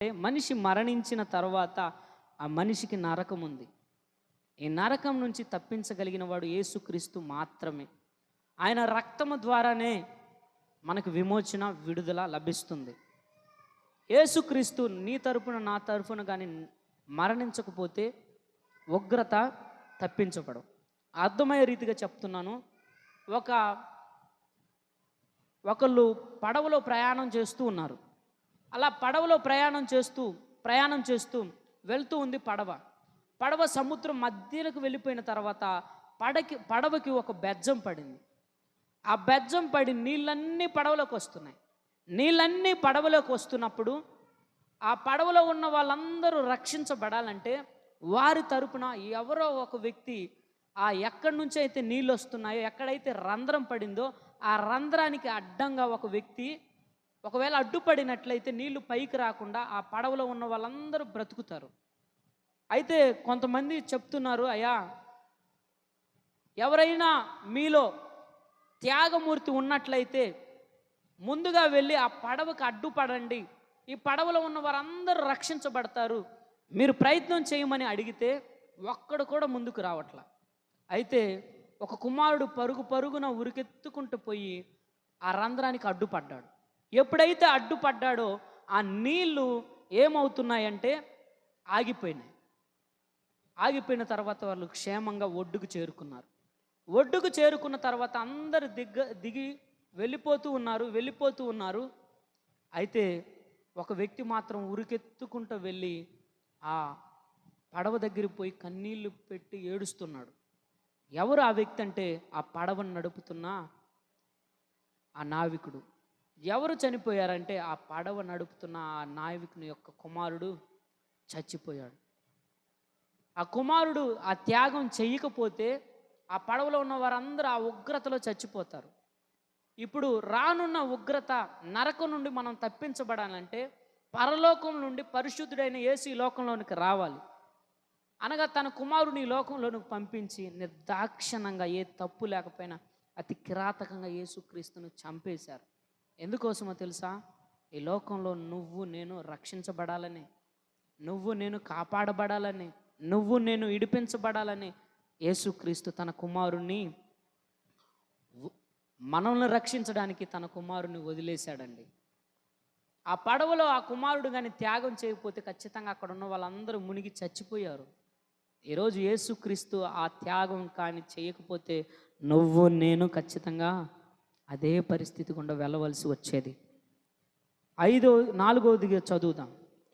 మనిషి మరణించిన తర్వాత ఆ మనిషికి నరకం ఉంది. ఈ నరకం నుంచి తప్పించగలిగిన వాడు యేసుక్రీస్తు మాత్రమే. ఆయన రక్తము ద్వారానే మనకు విమోచన విడుదల లభిస్తుంది. యేసుక్రీస్తు నీ తరపున నా తరపున కానీ మరణించకపోతే ఉగ్రత తప్పించబడం అర్థమయ్యే రీతిగా చెప్తున్నాను. ఒక ఒకళ్ళు పడవలో ప్రయాణం చేస్తూ ఉన్నారు. అలా పడవలో ప్రయాణం చేస్తూ ప్రయాణం చేస్తూ వెళ్తూ ఉంది పడవ. పడవ సముద్రం మధ్యలోకి వెళ్ళిపోయిన తర్వాత పడకి పడవకి ఒక బెజ్జం పడింది. ఆ బెజ్జం పడి నీళ్ళన్నీ పడవలోకి వస్తున్నాయి. నీళ్ళన్నీ పడవలోకి వస్తున్నప్పుడు ఆ పడవలో ఉన్న వాళ్ళందరూ రక్షించబడాలంటే వారి తరపున ఎవరో ఒక వ్యక్తి ఆ ఎక్కడి నుంచి అయితే నీళ్ళు వస్తున్నాయో ఎక్కడైతే రంధ్రం పడిందో ఆ రంధ్రానికి అడ్డంగా ఒక వ్యక్తి ఒకవేళ అడ్డుపడినట్లయితే నీళ్ళు పైకి రాకుండా ఆ పడవలో ఉన్న వాళ్ళందరూ బ్రతుకుతారు. అయితే కొంతమంది చెప్తున్నారు అయ్యా ఎవరైనా మీలో త్యాగమూర్తి ఉన్నట్లయితే ముందుగా వెళ్ళి ఆ పడవకు అడ్డుపడండి. ఈ పడవలో ఉన్న వారందరూ రక్షించబడతారు. మీరు ప్రయత్నం చేయమని అడిగితే ఒక్కడు కూడా ముందుకు రావట్లా. అయితే ఒక కుమారుడు పరుగు పరుగున ఉరికెత్తుకుంటూ పోయి ఆ రంధ్రానికి అడ్డుపడ్డాడు. ఎప్పుడైతే అడ్డుపడ్డాడో ఆ నీళ్ళు ఏమవుతున్నాయంటే ఆగిపోయినాయి. ఆగిపోయిన తర్వాత వాళ్ళు క్షేమంగా ఒడ్డుకు చేరుకున్నారు. ఒడ్డుకు చేరుకున్న తర్వాత అందరు దిగ్గ దిగి వెళ్ళిపోతూ ఉన్నారు వెళ్ళిపోతూ ఉన్నారు. అయితే ఒక వ్యక్తి మాత్రం ఉరికెత్తుకుంటూ వెళ్ళి ఆ పడవ దగ్గరికి పోయి కన్నీళ్ళు పెట్టి ఏడుస్తున్నాడు. ఎవరు ఆ వ్యక్తి అంటే ఆ పడవను నడుపుతున్న ఆ నావికుడు. ఎవరు చనిపోయారంటే ఆ పడవ నడుపుతున్న ఆ నాయకుని యొక్క కుమారుడు చచ్చిపోయాడు. ఆ కుమారుడు ఆ త్యాగం చేయకపోతే ఆ పడవలో ఉన్న వారందరూ ఆ ఉగ్రతలో చచ్చిపోతారు. ఇప్పుడు రానున్న ఉగ్రత నరకం నుండి మనం తప్పించబడాలంటే పరలోకం నుండి పరిశుద్ధుడైన యేసు ఈ లోకంలోనికి రావాలి. అనగా తన కుమారుని ఈ లోకంలోనికి పంపించి నిర్దాక్షణంగా ఏ తప్పు లేకపోయినా అతి కిరాతకంగా యేసుక్రీస్తును చంపేశారు. ఎందుకోసమో తెలుసా? ఈ లోకంలో నువ్వు నేను రక్షించబడాలని నువ్వు నేను కాపాడబడాలని నువ్వు నేను ఇడిపించబడాలని యేసుక్రీస్తు తన కుమారుణ్ణి మనల్ని రక్షించడానికి తన కుమారుని వదిలేశాడండి. ఆ పడవలో ఆ కుమారుడు కానీ త్యాగం చేయకపోతే ఖచ్చితంగా అక్కడ ఉన్న వాళ్ళందరూ మునిగి చచ్చిపోయారు. ఈరోజు యేసుక్రీస్తు ఆ త్యాగం కానీ చేయకపోతే నువ్వు నేను ఖచ్చితంగా అదే పరిస్థితి గుండా వెళ్ళవలసి వచ్చేది. ఐదో నాలుగవదిగా చదువుదాం.